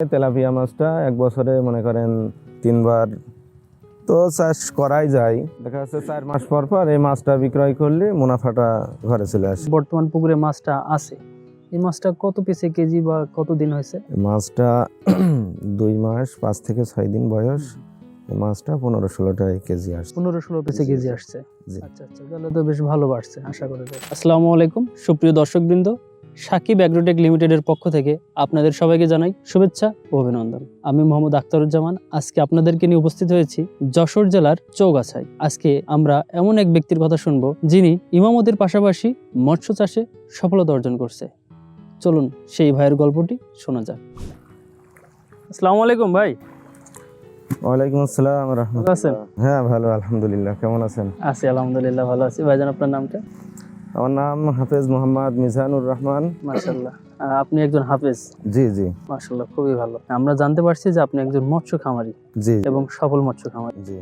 Tilapia মাছটা এক বছরে মনে করেন তিনবার তো চাষ করাই যায়। দেখা যাচ্ছে চার মাস পর পর এই মাছটা বিক্রয় করলে মুনাফাটা ঘরে চলে আসে। বর্তমান পুকুরে মাছটা আছে। এই মাছটা কত পিসে কেজি বা কত দিন হয়েছে? মাছটা দুই মাস পাঁচ থেকে ছয় দিন বয়স। মাছটা পনেরো ষোলোটাই কেজি আসছে। পনেরো ষোলো পিসে কেজি আসছে। আচ্ছা আচ্ছা তাহলে তো বেশ ভালো বাড়ছে আশা করা যায়। আসসালামু আলাইকুম সুপ্রিয় দর্শকবৃন্দ সাকিব অ্যাগ্রোটেক লিমিটেডের পক্ষ থেকে আপনাদের সবাইকে জানাই শুভেচ্ছা ও অভিনন্দন। আমি মোহাম্মদ আখতারুজ্জামান আজকে আপনাদেরকে নিয়ে উপস্থিত হয়েছি যশোর জেলার চৌগাছায়। আজকে আমরা এমন এক ব্যক্তির কথা শুনব যিনি ইমামতির পাশাপাশি মৎস্য চাষে সফলতা অর্জন করছে। চলুন সেই ভাইয়ের গল্পটি শোনা যাক। আসসালামু আলাইকুম ভাই। ওয়ালাইকুম আসসালাম রহমতুল্লাহ। হ্যাঁ ভালো আলহামদুলিল্লাহ। কেমন আছেন? আছি আলহামদুলিল্লাহ ভালো আছি। ভাইজান আপনার নামটা? আমার নাম হাফেজ মোহাম্মদ মিজানুর রহমান। মার্শাল্লাহ আপনি একজন হাফেজ? জি জি। মার্শাল্লাহ খুবই ভালো। আমরা জানতে পারছি যে আপনি একজন মৎস্য খামারি জি। এবং সফল মৎস্য খামারি। জি।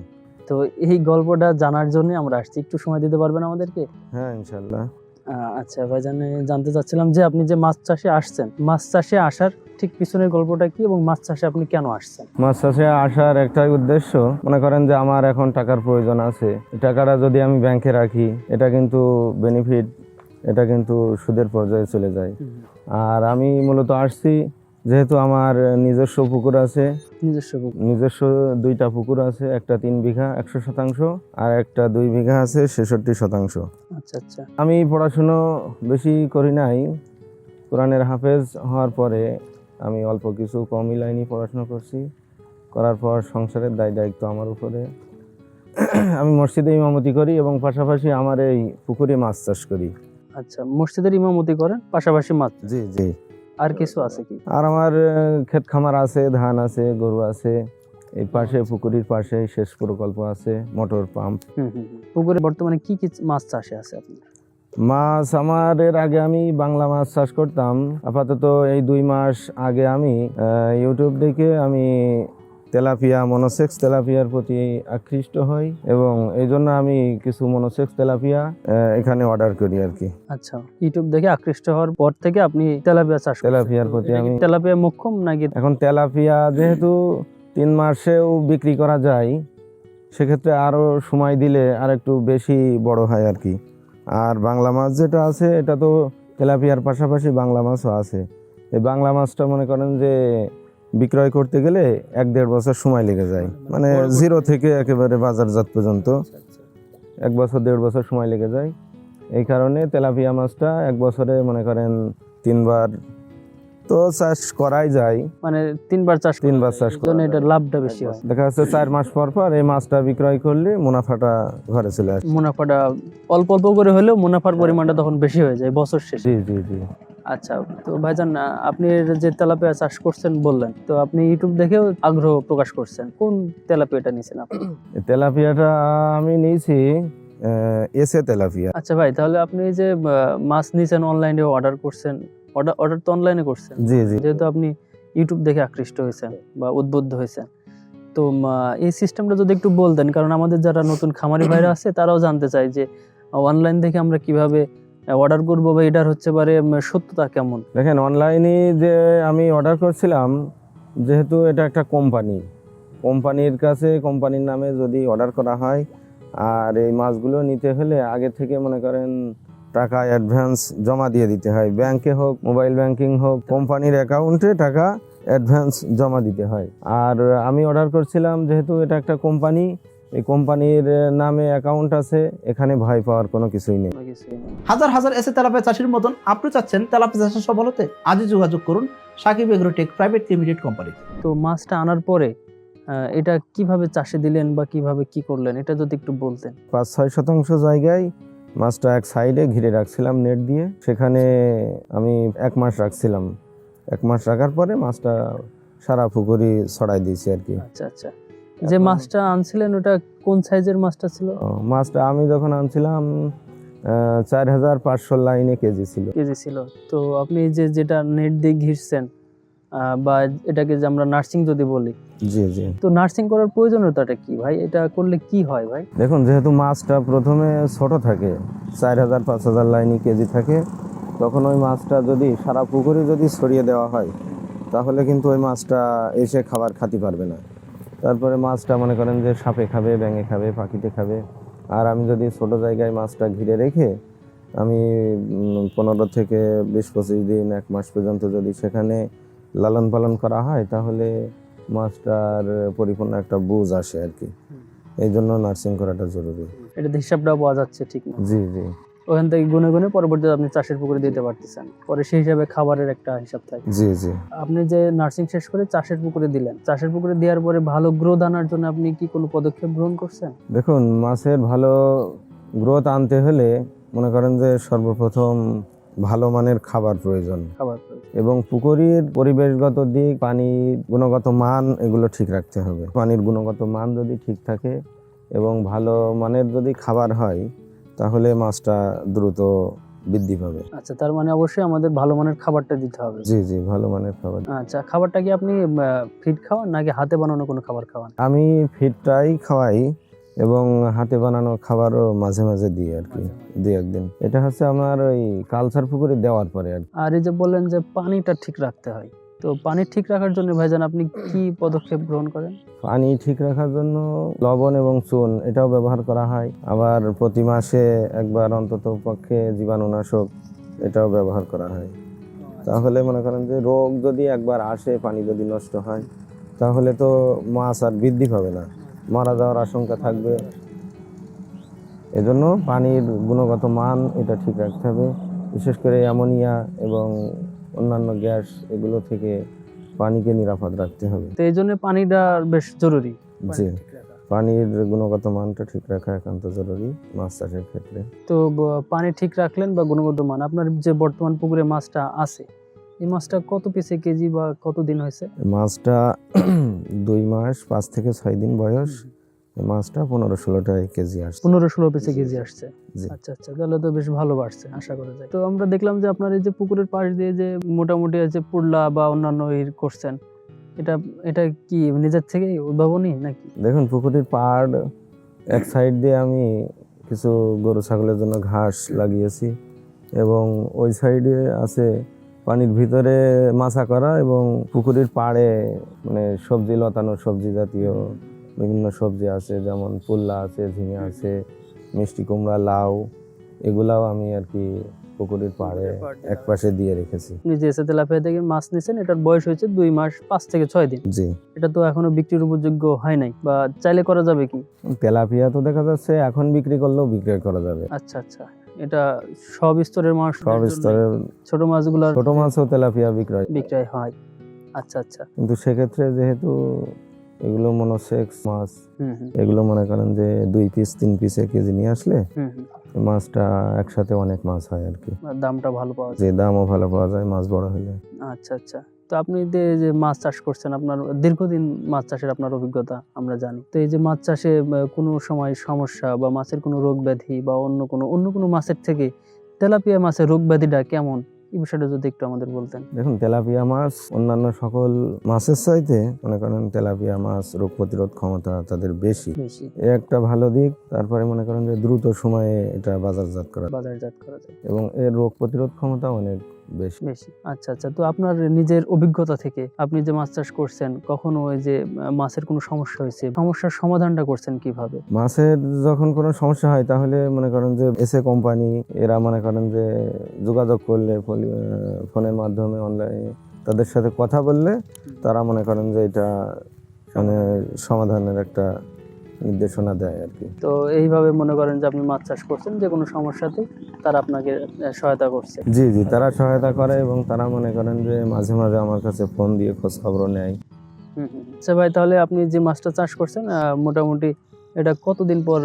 তো এই গল্পটা জানার জন্য আমরা আসছি। একটু সময় দিতে পারবেন আমাদেরকে? হ্যাঁ ইনশাল্লাহ আচ্ছা ভাইজান জানতে চাচ্ছিলাম যে আপনি যে মাছ চাষে আসছেন মাছ চাষে আসার ঠিক পিছনের গল্পটা কি এবং মাছ চাষে আপনি কেন আসছেন? মাছ চাষে আসার একটাই উদ্দেশ্য মনে করেন যে আমার এখন টাকার প্রয়োজন আছে। টাকাটা যদি আমি ব্যাংকে রাখি এটা কিন্তু বেনিফিট এটা কিন্তু সুদের পর্যায়ে চলে যায়। আর আমি মূলত আসছি যেহেতু আমার নিজস্ব পুকুর আছে নিজস্ব পুকুর। নিজস্ব দুইটা পুকুর আছে একটা তিন বিঘা একশো শতাংশ আর একটা দুই বিঘা আছে ছেষট্টি শতাংশ। আচ্ছা আচ্ছা। আমি পড়াশুনো বেশি করি নাই। কোরআনের হাফেজ হওয়ার পরে আমি অল্প কিছু কমই লাইনে পড়াশোনা করছি। করার পর সংসারের দায় দায়িত্ব আমার উপরে। আমি মসজিদে ইমামতি করি এবং পাশাপাশি আমার এই পুকুরে মাছ চাষ করি। আচ্ছা মসজিদের ইমামতি করেন পাশাপাশি মাছ জি জি। আর কিছু আছে কি? আর আমার ক্ষেত খামার আছে ধান আছে গরু আছে এই পাশে পুকুরির পাশে শেষ প্রকল্প আছে মোটর পাম্প। পুকুরে বর্তমানে কি কি মাছ চাষে আছে আপনার? মাছ আমার এর আগে আমি বাংলা মাছ চাষ করতাম। আপাতত এই দুই মাস আগে আমি ইউটিউব দেখে আমি তেলাপিয়া মনোসেক্স তেলাপিয়ার প্রতি আকৃষ্ট হই এবং এই জন্য আমি কিছু মনোসেক্স তেলাপিয়া এখানে অর্ডার করি আর কি। আচ্ছা ইউটিউব দেখে আকৃষ্ট হওয়ার পর থেকে আপনি তেলাপিয়া চাষ তেলাপিয়ার প্রতি আমি তেলাপিয়া মুখ্যম নাকি? এখন তেলাপিয়া যেহেতু তিন মাসেও বিক্রি করা যায় সেক্ষেত্রে আরও সময় দিলে আর একটু বেশি বড় হয় আর কি। আর বাংলা মাছ যেটা আছে এটা তো তেলাপিয়ার পাশাপাশি বাংলা মাছও আছে। এই বাংলা মাছটা মনে করেন যে বিক্রয় করতে গেলে এক দেড় বছর সময় লেগে যায়। মানে জিরো থেকে একেবারে বাজারজাত পর্যন্ত। এক বছর দেড় বছর সময় লেগে যায়। এই কারণে তেলাপিয়া মাছটা এক বছরে মনে করেন তিনবার তো চাষ করাই যায়। মানে তিনবার চাষ তিনবার চাষ এই এটা লাভটা বেশি হয়। দেখা যাচ্ছে চার মাস পর পর এই মাছটা বিক্রয় করলে মুনাফাটা ঘরে চলে আসে। মুনাফাটা অল্প অল্প করে হলেও মুনাফার পরিমাণটা তখন বেশি হয়ে যায় বছর শেষে। জি জি জি। আচ্ছা তো ভাইজান আপনি যে তেলাপিয়া চাষ করছেন বললেন তো আপনি ইউটিউব দেখেও আগ্রহ প্রকাশ করছেন। কোন তেলাপিয়াটা নিয়েছেন আপনি? তেলাপিয়াটা আমি নিয়েছি এসে তেলাপিয়া। আচ্ছা ভাই তাহলে আপনি যে মাছ নিয়েছেন অনলাইনে অর্ডার করছেন অর্ডার অর্ডার তো অনলাইনে করছেন। জি জি। যেহেতু আপনি ইউটিউব দেখে আকৃষ্ট হয়েছেন বা উদ্বুদ্ধ হয়েছেন। তো এই সিস্টেমটা যদি একটু বলতেন কারণ আমাদের যারা নতুন খামারি ভাইরা আছে তারাও জানতে চায় যে অনলাইন থেকে আমরা কীভাবে অর্ডার করব বা এটার হচ্ছে পারে সত্যতা কেমন? দেখেন অনলাইনে যে আমি অর্ডার করছিলাম যেহেতু এটা একটা কোম্পানি কোম্পানির কাছে কোম্পানির নামে যদি অর্ডার করা হয় আর এই মাছগুলো নিতে হলে আগে থেকে মনে করেন টাকা অ্যাডভান্স জমা দিয়ে দিতে হয়। ব্যাংকে হোক মোবাইল ব্যাংকিং হোক কোম্পানির অ্যাকাউন্টে টাকা অ্যাডভান্স জমা দিতে হয়। আর আমি অর্ডার করছিলাম যেহেতু এটা একটা কোম্পানি এই কোম্পানির নামে অ্যাকাউন্ট আছে এখানে ভয় পাওয়ার কোনো কিছুই নেই। হাজার হাজার এসে তেলাপিয়া চাষির মতন আপনি চাচ্ছেন তেলাপিয়া চাষের সফল হতে আজই যোগাযোগ করুন Sakib Agrotech private limited company তো মাছটা আনার পরে এটা কীভাবে চাষে দিলেন বা কীভাবে কি করলেন এটা যদি একটু বলতেন। পাঁচ ছয় শতাংশ জায়গায় মাছটা এক সাইডে ঘিরে রাখছিলাম নেট দিয়ে। সেখানে আমি এক মাস রাখছিলাম। এক মাস রাখার পরে মাছটা সারা পুকুরি ছড়াই দিয়েছি আর কি। আচ্ছা আচ্ছা। যে মাছটা আনছিলেন ওটা কোন সাইজের মাছটা ছিল? মাছটা আমি যখন আনছিলাম চার হাজার পাঁচশো লাইনে কেজি ছিল। কেজি ছিল। তো আপনি যে যেটা নেট দিয়ে ঘিরছেন বা এটাকে যে আমরা নার্সিং যদি বলি। জি জি। তো নার্সিং করার প্রয়োজনীয়তাটা কি ভাই? এটা করলে কি হয় ভাই? দেখুন যেহেতু মাছটা প্রথমে ছোট থাকে চার হাজার পাঁচ হাজার লাইনে কেজি থাকে তখন ওই মাছটা যদি সারা পুকুরে যদি ছড়িয়ে দেওয়া হয় তাহলে কিন্তু ওই মাছটা এসে খাবার খাতে পারবে না। তারপরে মাছটা মনে করেন যে সাপে খাবে ব্যাঙে খাবে পাখিতে খাবে আর আমি যদি ছোট জায়গায় মাছটা ঘিরে রেখে আমি পনেরো থেকে বিশ পঁচিশ দিন এক মাস পর্যন্ত যদি সেখানে লালন পালন করা হয় তাহলে মাছটার পরিপূর্ণ একটা বুঝ আসে আর কি। এই জন্য নার্সিং করাটা জরুরি। এটাতে হিসাবটাও পাওয়া যাচ্ছে ঠিক না। জি জি। ওখান থেকে গুনে গুনে পরবর্তীতে আপনি চাষের পুকুরে দিতে পারতেছেন। পরে সেই হিসাবে খাবারের একটা হিসাব থাকে। জি জি। আপনি যে নার্সিং শেষ করে চাষের পুকুরে দিলেন চাষের পুকুরে দেওয়ার পরে ভালো গ্রোথ আনার জন্য আপনি কি কোনো পদক্ষেপ গ্রহণ করছেন? দেখুন মাছের ভালো গ্রোথ আনতে হলে মনে করেন যে সর্বপ্রথম ভালো মানের খাবার প্রয়োজন। খাবার। এবং পুকুরের পরিবেশগত দিক পানির গুণগত মান এগুলো ঠিক রাখতে হবে। পানির গুণগত মান যদি ঠিক থাকে এবং ভালো মানের যদি খাবার হয় তাহলে মাছটা দ্রুত বৃদ্ধি পাবে। আচ্ছা তার মানে অবশ্যই আমাদের ভালো মানের খাবারটা দিতে হবে। জি জি ভালো মানের খাবার। আচ্ছা খাবারটা কি আপনি ফিড খাওয়ান নাকি হাতে বানানো কোনো খাবার খাওয়ান? আমি ফিডটাই খাওয়াই। এবং হাতে বানানো খাবারও মাঝে মাঝে দিই আর কি দুই একদিন। এটা হচ্ছে আমার ওই কালচার পুকুরে দেওয়ার পরে আর। আর এই যে বললেন যে পানিটা ঠিক রাখতে হয় তো পানি ঠিক রাখার জন্য ভাইজান আপনি কি পদক্ষেপ গ্রহণ করেন? পানি ঠিক রাখার জন্য লবণ এবং চুন এটাও ব্যবহার করা হয়। আবার প্রতি মাসে একবার অন্তত পক্ষে জীবাণুনাশক এটাও ব্যবহার করা হয়। তাহলে মনে করেন যে রোগ যদি একবার আসে পানি যদি নষ্ট হয় তাহলে তো মাছ আর বৃদ্ধি পাবে না। মারা যাওয়ার আশঙ্কা থাকবে। এজন্য পানির গুণগত মান এটা ঠিক রাখতে হবে। বিশেষ করে অ্যামোনিয়া এবং অন্যান্য গ্যাস এগুলো থেকে পানিকে নিরাপদ রাখতে হবে। তো এই জন্য পানিটা বেশ জরুরি। জি পানির গুণগত মানটা ঠিক রাখা একান্ত জরুরি মাছ চাষের ক্ষেত্রে। তো পানি ঠিক রাখলেন বা গুণগত মান? আপনার যে বর্তমান পুকুরে মাছটা আছে এই মাছটা কত পিসে কেজি বা কত দিন হয়েছে? মাছটা দুই মাস পাঁচ থেকে ছয় দিন বয়স। এই মাছটা পনেরো ষোলোটাই কেজি আসছে। পনেরো ষোলো পিসে কেজি আসছে। আচ্ছা আচ্ছা তাহলে তো বেশ ভালো বাড়ছে আশা করা যায়। তো আমরা দেখলাম যে আপনার এই যে পুকুরের পাশ দিয়ে যে মোটামুটি যে পুরলা বা অন্যান্য ই করছেন এটা এটা কি নিজের থেকে উদ্ভাবনী নাকি? দেখুন পুকুরের পাড় এক সাইড দিয়ে আমি কিছু গরু ছাগলের জন্য ঘাস লাগিয়েছি এবং ওই সাইডে আছে পানির ভিতরে মাছা করা এবং পুকুরের পাড়ে মানে সবজি লতানো সবজি জাতীয় বিভিন্ন সবজি আছে যেমন পুল্লা আছে ঝিঙে আছে মিষ্টি কুমড়া লাউ এগুলাও আমি আর কি পুকুরের পাড়ে এক পাশে দিয়ে রেখেছি। নিজে এসে তেলাপিয়া থেকে মাছ নিছেন এটার বয়স হয়েছে দুই মাস পাঁচ থেকে ছয় দিন। জি। এটা তো এখনও বিক্রির উপযোগ্য হয় নাই বা চাইলে করা যাবে কি? তেলাপিয়া তো দেখা যাচ্ছে এখন বিক্রি করলেও বিক্রয় করা যাবে। আচ্ছা আচ্ছা। এটা সব স্তরের মাছ সব স্তরের ছোট মাছগুলো ছোট মাছও তেলাপিয়া বিক্রয়। বিক্রয় হয়। আচ্ছা আচ্ছা। কিন্তু সেক্ষেত্রে যেহেতু এগুলো মনোসেক্স মাছ এগুলো মনে করেন যে দুই পিস তিন পিসে কেজি নিয়ে আসলে মাছটা একসাথে অনেক মাছ হয় আর কি। দামটা ভালো পাওয়া যায়। যে দামও ভালো পাওয়া যায় মাছ বড় হলে আচ্ছা আচ্ছা। তো আপনি যে মাছ চাষ করছেন আপনার দীর্ঘদিন মাছ চাষের আপনার অভিজ্ঞতা আমরা জানি। তো এই যে মাছ চাষে কোনো সময় সমস্যা বা মাছের কোনো রোগ ব্যাধি বা অন্য কোনো অন্য কোনো মাছের থেকে তেলাপিয়া মাছের রোগ ব্যাধিটা কেমন? এই বিষয়টা যদি একটু আমাদের বলতেন। দেখুন তেলাপিয়া মাছ অন্যান্য সকল মাছের চাইতে মনে করেন তেলাপিয়া মাছ রোগ প্রতিরোধ ক্ষমতা তাদের বেশি। বেশি। এ একটা ভালো দিক তারপরে মনে করেন যে দ্রুত সময়ে এটা বাজারজাত করা বাজারজাত করা যায়। এবং এর রোগ প্রতিরোধ ক্ষমতা অনেক বেশি। বেশি আচ্ছা আচ্ছা। তো আপনার নিজের অভিজ্ঞতা থেকে আপনি যে মাছ চাষ করছেন কখনো ওই যে মাছের কোনো সমস্যা হয়েছে? সমস্যার সমাধানটা করছেন কীভাবে? মাছের যখন কোনো সমস্যা হয় তাহলে মনে করেন যে এসে কোম্পানি এরা মনে করেন যে যোগাযোগ করলে ফোনের মাধ্যমে অনলাইনে তাদের সাথে কথা বললে তারা মনে করেন যে এটা মানে সমাধানের একটা নির্দেশনা দেয় আর কি। তো এইভাবে মনে করেন যে আপনি মাছ চাষ করছেন যে কোনো সমস্যাতে তারা আপনাকে সহায়তা করছে। জি জি তারা সহায়তা করে এবং তারা মনে করেন যে মাঝে মাঝে আমার কাছে ফোন দিয়ে খোঁজ খবর নেয়। আচ্ছা ভাই তাহলে আপনি যে মাছটা চাষ করছেন মোটামুটি এটা কতদিন পর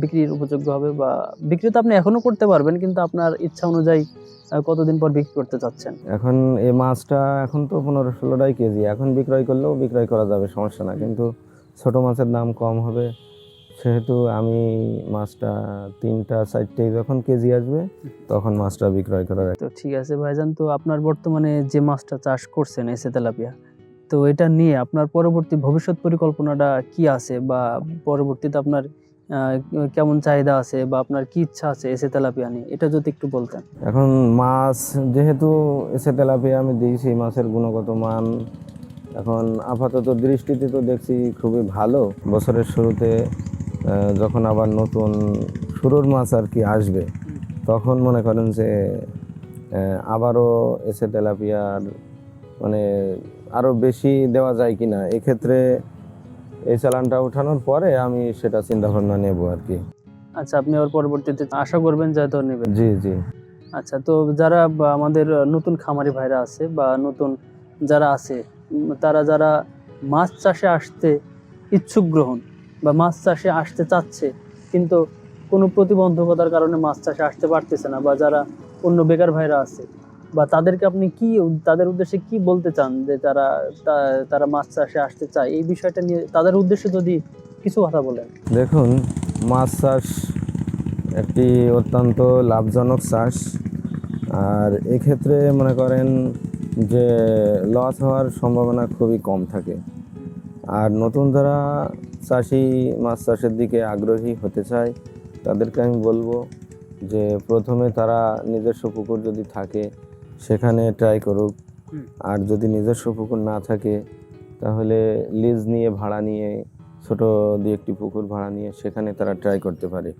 বিক্রির উপযোগ্য হবে বা বিক্রি তো আপনি এখনও করতে পারবেন কিন্তু আপনার ইচ্ছা অনুযায়ী কতদিন পর বিক্রি করতে চাচ্ছেন? এখন এই মাছটা এখন তো পনেরো ষোলোটাই কেজি। এখন বিক্রয় করলেও বিক্রয় করা যাবে সমস্যা না কিন্তু ছোট মাছের দাম কম হবে। সেহেতু আমি মাছটা তিনটা চারটে যখন কেজি আসবে তখন মাছটা বিক্রয় করার তো ঠিক আছে ভাইজান তো আপনার বর্তমানে যে মাছটা চাষ করছেন এসে তেলাপিয়া তো এটা নিয়ে আপনার পরবর্তী ভবিষ্যৎ পরিকল্পনাটা কি আছে? বা পরবর্তীতে আপনার কেমন চাহিদা আছে? বা আপনার কি ইচ্ছা আছে এসে তেলাপিয়া নিয়ে? এটা যদি একটু বলতেন। এখন মাছ যেহেতু এসে তেলাপিয়া আমি দিয়েছি মাছের গুণগত মান এখন আপাতত দৃষ্টিতে তো দেখছি খুবই ভালো। বছরের শুরুতে যখন আবার নতুন শুরুর মাছ আর কি আসবে তখন মনে করেন যে আবারও এসে তেলাপিয়ার মানে আরও বেশি দেওয়া যায় কিনা। এক্ষেত্রে এই চালানটা ওঠানোর পরে আমি সেটা চিন্তা ভাবনা নেব আর কি। আচ্ছা আপনি আবার পরবর্তীতে আশা করবেন যে হয়তো নেবেন। জি জি। আচ্ছা তো যারা আমাদের নতুন খামারি ভাইরা আছে বা নতুন যারা আছে তারা যারা মাছ চাষে আসতে ইচ্ছুক গ্রহণ বা মাছ চাষে আসতে চাচ্ছে, কিন্তু কোনো প্রতিবন্ধকতার কারণে মাছ চাষে আসতে পারতেছে না বা যারা অন্য বেকার ভাইরা আছে, বা তাদেরকে আপনি কি, তাদের উদ্দেশ্যে কি বলতে চান যে তারা তারা মাছ চাষে আসতে চায়? এই বিষয়টা নিয়ে তাদের উদ্দেশ্যে যদি কিছু কথা বলেন। দেখুন, মাছ চাষ একটি অত্যন্ত লাভজনক চাষ। আর এক্ষেত্রে মনে করেন যে লস হওয়ার সম্ভাবনা খুবই কম থাকে। আর নতুন যারা চাষি মাছ চাষের দিকে আগ্রহী হতে চায় তাদেরকে আমি বলব যে প্রথমে তারা নিজস্ব পুকুর যদি থাকে সেখানে ট্রাই করুক। আর যদি নিজস্ব পুকুর না থাকে তাহলে লিজ নিয়ে ভাড়া নিয়ে ছোট দুই একটি পুকুর ভাড়া নিয়ে সেখানে তারা ট্রাই করতে পারে।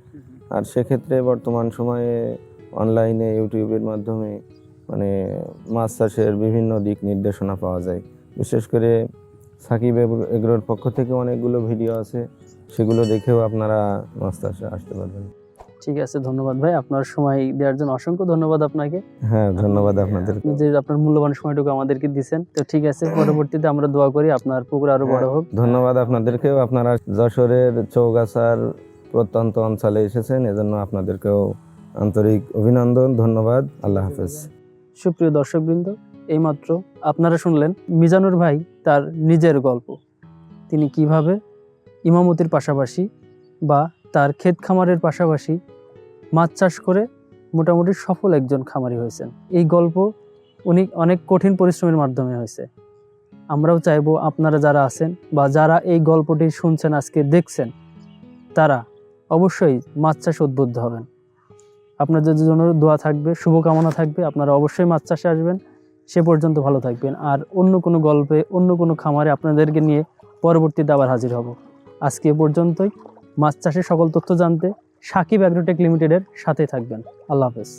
আর সেক্ষেত্রে বর্তমান সময়ে অনলাইনে ইউটিউবের মাধ্যমে মাছ চাষের বিভিন্ন দিক নির্দেশনা পাওয়া যায়। বিশেষ করে সাকিব এগ্রো- এগ্রোর পক্ষ থেকে অনেকগুলো ভিডিও আছে সেগুলো দেখেও আপনারা মাছ চাষে আসতে পারবেন। ঠিক আছে ধন্যবাদ ভাই। আপনার সময় দেওয়ার জন্য অসংখ্য ধন্যবাদ আপনাকে। হ্যাঁ ধন্যবাদ আপনাদের। যে আপনার মূল্যবান সময়টুকু আমাদেরকে দিচ্ছেন তো ঠিক আছে পরবর্তীতে আমরা দোয়া করি আপনার পুকুর আরও বড় হোক। ধন্যবাদ আপনাদেরকেও। আপনারা যশোরের চৌগাছার প্রত্যন্ত অঞ্চলে এসেছেন এজন্য আপনাদেরকেও আন্তরিক অভিনন্দন ধন্যবাদ। আল্লাহ হাফেজ। সুপ্রিয় দর্শকবৃন্দ, এইমাত্র আপনারা শুনলেন মিজানুর ভাই তার নিজের গল্প। তিনি কীভাবে ইমামতির পাশাপাশি বা তার ক্ষেত খামারের পাশাপাশি মাছ চাষ করে মোটামুটি সফল একজন খামারি হয়েছেন। এই গল্প উনি অনেক কঠিন পরিশ্রমের মাধ্যমে হয়েছে। আমরাও চাইব আপনারা যারা আছেন বা যারা এই গল্পটি শুনছেন, আজকে দেখছেন, তারা অবশ্যই মাছ চাষ উদ্বুদ্ধ হবেন। আপনাদের জন্য দোয়া থাকবে, শুভকামনা থাকবে। আপনারা অবশ্যই মাছ চাষে আসবেন। সে পর্যন্ত ভালো থাকবেন। আর অন্য কোনো গল্পে, অন্য কোনো খামারে আপনাদেরকে নিয়ে পরবর্তীতে আবার হাজির হব। আজকে এ পর্যন্তই। মাছ চাষের সকল তথ্য জানতে সাকিব অ্যাগ্রোটেক লিমিটেডের সাথে থাকবেন। আল্লাহ হাফেজ।